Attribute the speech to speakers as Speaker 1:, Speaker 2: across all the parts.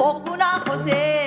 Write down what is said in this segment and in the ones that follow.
Speaker 1: 먹구나 허세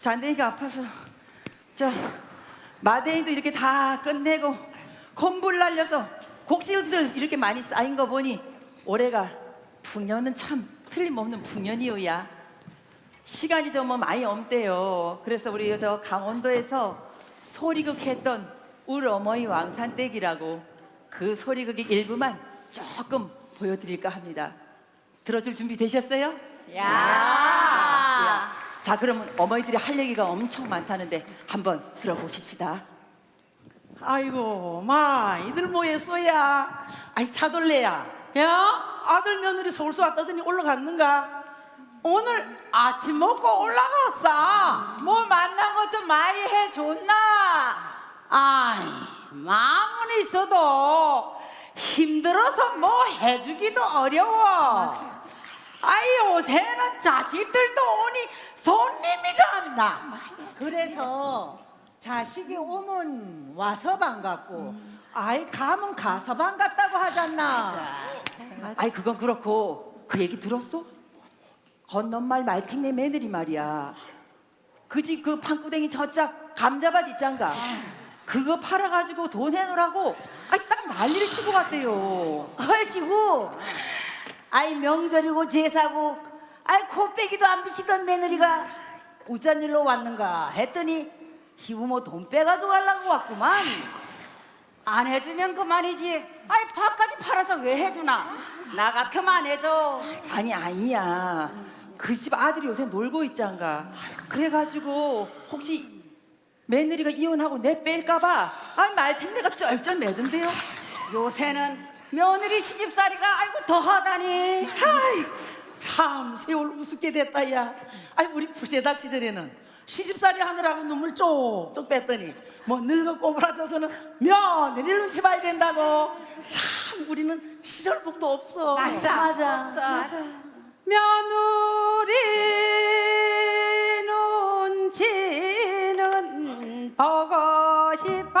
Speaker 1: 잔대기가 아파서 저 마데이도 이렇게 다 끝내고 콤불 날려서 곡식들 이렇게 많이 쌓인 거 보니 올해가 풍년은 참 틀림없는 풍년이오야 시간이 좀뭐 많이 없대요 그래서 우리 저 강원도에서 소리극 했던 울 어머니 왕산댁이라고 그 소리극의 일부만 조금 보여드릴까 합니다 들어줄 준비 되셨어요? 야. 자 그러면 어머니들이 할 얘기가 엄청 많다는데 한번 들어보십시다.
Speaker 2: 아이고 마 이들 뭐 했어야 아이 차돌래야
Speaker 3: 야,
Speaker 2: 아들 며느리 서울서 왔다더니 올라갔는가
Speaker 3: 오늘 아침 먹고 올라갔어. 뭐 만난 것도 많이 해줬나? 아이, 마음은 있어도 힘들어서 뭐 해주기도 어려워. 아이, 요새는 자식들도 오니 손님이 잡나.
Speaker 4: 그래서 자식이 오면 와서 반갑고 아이 가면 가서 반갑다고 하잖아.
Speaker 1: 아이 그건 그렇고 그 얘기 들었어? 건넌말 말탱네 며느리 말이야. 그 집 그 판구댕이 저짝 감자밭 있장가. 그거 팔아가지고 돈 해놓으라고 아이 딱 난리를 치고 갔대요.
Speaker 5: 헐시고 아이 명절이고 제사고 아이 코빼기도 안 비치던 며느리가 우짠 일로 왔는가 했더니 시부모 돈 빼가지고 가려고 왔구만 안 해주면 그만이지 아이 밥까지 팔아서 왜 해주나 나 같으면 안 해줘
Speaker 1: 아니 아니야. 그 집 아들이 요새 놀고 있장가. 그래가지고 혹시 며느리가 이혼하고 내 뺄까봐 아이 말탱네가 쩔쩔 매던데요.
Speaker 5: 요새는 며느리 시집살이가 아이고 더하다니.
Speaker 2: 아이고 참 세월 우습게 됐다 야. 아이 우리 불세닥 시절에는 시집살이 하느라고 눈물 쪽쪽 뺐더니 뭐 늙어 꼬부라져서는 며느리 눈치 봐야 된다고. 참 우리는 시절복도 없어.
Speaker 5: 맞아. 맞아.
Speaker 3: 며느리 눈치는 보고 싶어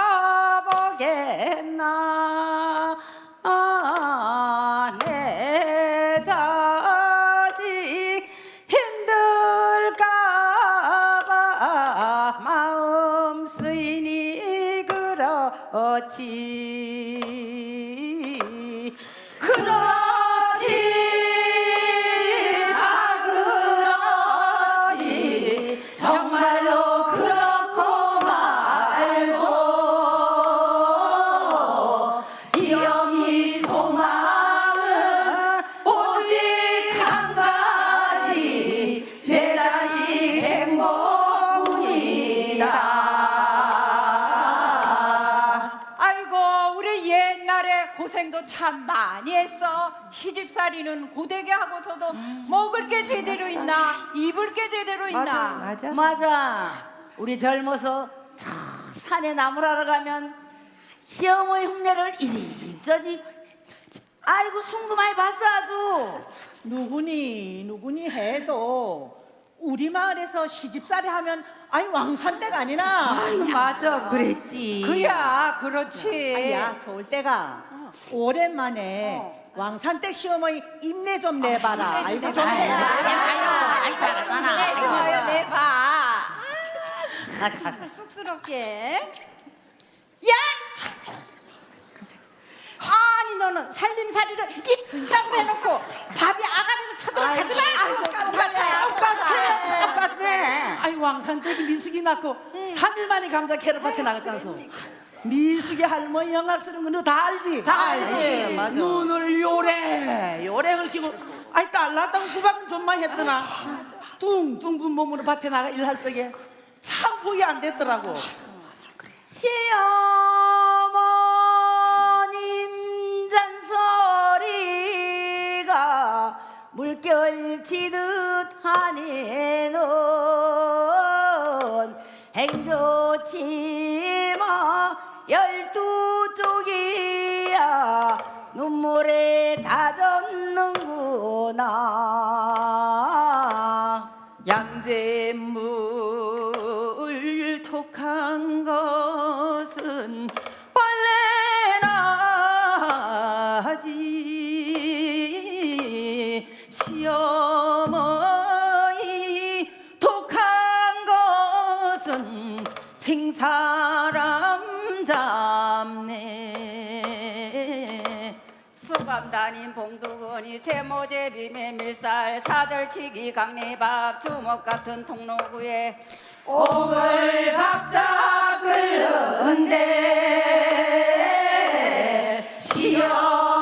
Speaker 3: 보겠나 그
Speaker 6: 참 많이 했어. 시집살이는 고되게 하고서도 먹을 게 제대로 있나, 입을 게 제대로 있나.
Speaker 4: 맞아.
Speaker 5: 맞아. 우리 젊어서 저 산에 나물 하러 가면 시어머니 흉내를 이집저 집. 아이고 숭도 많이 봤어 아주.
Speaker 4: 누구니 누구니 해도 우리 마을에서 시집살이 하면 아이 왕산댁 아니나.
Speaker 3: 아이고 맞아 그랬지
Speaker 6: 그야, 그렇지.
Speaker 4: 아야 서울대가 오랜만에 왕산댁 시어머니 입내 좀 내봐라. 아 이고 좀 해라.
Speaker 6: 내봐요, 내봐.
Speaker 3: 쑥스럽게. 야! 아니 너는 살림살이를 이따구 해놓고 밥이 아가리로 쳐들어가더라.
Speaker 2: 똑같아 똑같아. 똑같네. 아이 왕산댁이 미숙이 낳고 삼일 만에 감자 캐러밭에 나갔잖소 미숙이 할머니 영악스러운 거너 다 알지?
Speaker 1: 다 알지. 맞아.
Speaker 2: 눈을 요래. 요래 긁히고. 아이 딸 낳았다고 구박은 좀만 했더나. 뚱뚱군 몸으로 밭에 나가 일할 적에 참 보기 안 됐더라고.
Speaker 5: 시어머님 잔소리가 물결 치듯 하네는 행조치 눈물에 다졌는구나.
Speaker 1: 양잿물 톡한 것은 빨래나 하지. 시어머니 톡한 것은 생사람
Speaker 3: 담임 봉두근이 세모제비 메밀쌀 사절치기 강리밥 주먹 같은 통로구에
Speaker 1: 옥을 박자 끓는데 시어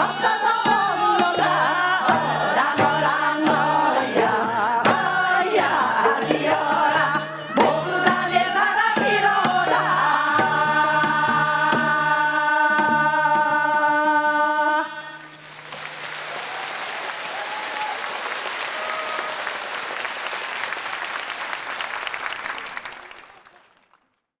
Speaker 1: 없어서